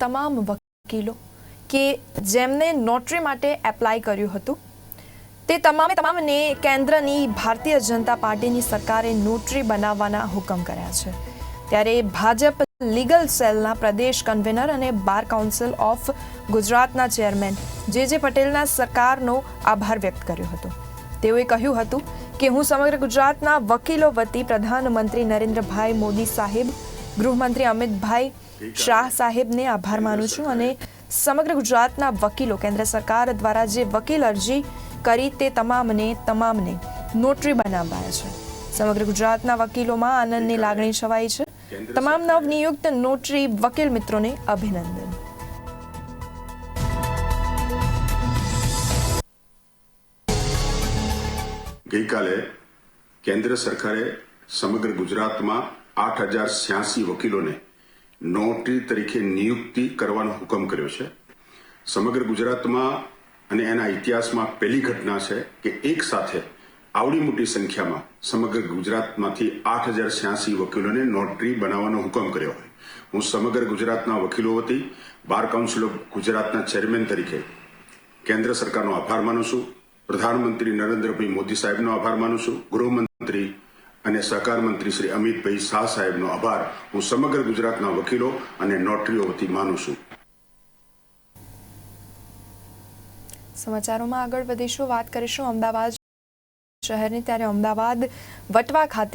તમામ વકીલો કે જેમને નોટરી માટે એપ્લાય કર્યું હતું, તે તમામે તમામને કેન્દ્રની ભારતીય જનતા પાર્ટીની સરકારે નોટરી બનાવવાના હુકમ કર્યા છે. ત્યારે ભાજપ લીગલ સેલના પ્રદેશ કન્વેનર અને બાર કાઉન્સિલ ઓફ ગુજરાતના ચેરમેન જે જે પટેલના સરકારનો આભાર વ્યક્ત કર્યો હતો. તેઓએ કહ્યું હતું કે હું સમગ્ર ગુજરાતના વકીલો વતી પ્રધાનમંત્રી નરેન્દ્રભાઈ મોદી સાહેબ ગૃહમંત્રી અમિતભાઈ શાહ સાહેબને આભાર માનું છું. અને સમગ્ર ગુજરાતના વકીલો કેન્દ્ર સરકાર દ્વારા જે વકીલ અરજી કરી તે તમામને તમામને નોટરી બનાવાયા છે. સમગ્ર ગુજરાતના વકીલોમાં આનંદની લાગણી છવાઈ છે. તમામ નવનિયુક્ત નોટરી વકીલ મિત્રોને અભિનંદન. ગઈકાલે કેન્દ્ર સરકારે સમગ્ર ગુજરાતમાં આઠ હજાર છ્યાસી વકીલોને નોટરી તરીકે નિયુક્તિ કરવાનો હુકમ કર્યો છે. સમગ્ર ગુજરાતમાં અને એના ઇતિહાસમાં પહેલી ઘટના છે કે એક સાથે આવડી મોટી સંખ્યામાં સમગ્ર ગુજરાતમાંથી આઠ હજાર છ્યાસી વકીલોને નોટરી બનાવવાનો હુકમ કર્યો હોય. હું સમગ્ર ગુજરાતના વકીલો વતી બાર કાઉન્સિલ ઓફ ગુજરાતના ચેરમેન તરીકે કેન્દ્ર સરકારનો આભાર માનું છું. પ્રધાનમંત્રી નરેન્દ્રભાઈ મોદી સાહેબનો આભાર માનું છું. ગૃહમંત્રી અને સહકાર મંત્રી શ્રી અમિતભાઈ શાહ સાહેબનો આભાર. હું સમગ્ર ગુજરાતના વકીલો અને નોટરીઓ વતી માનું છું. સમાચારોમાં આગળ વધીશું. વાત કરીશું અમદાવાદ શહેરની. ત્યારે અમદાવાદ વટવા ખાતે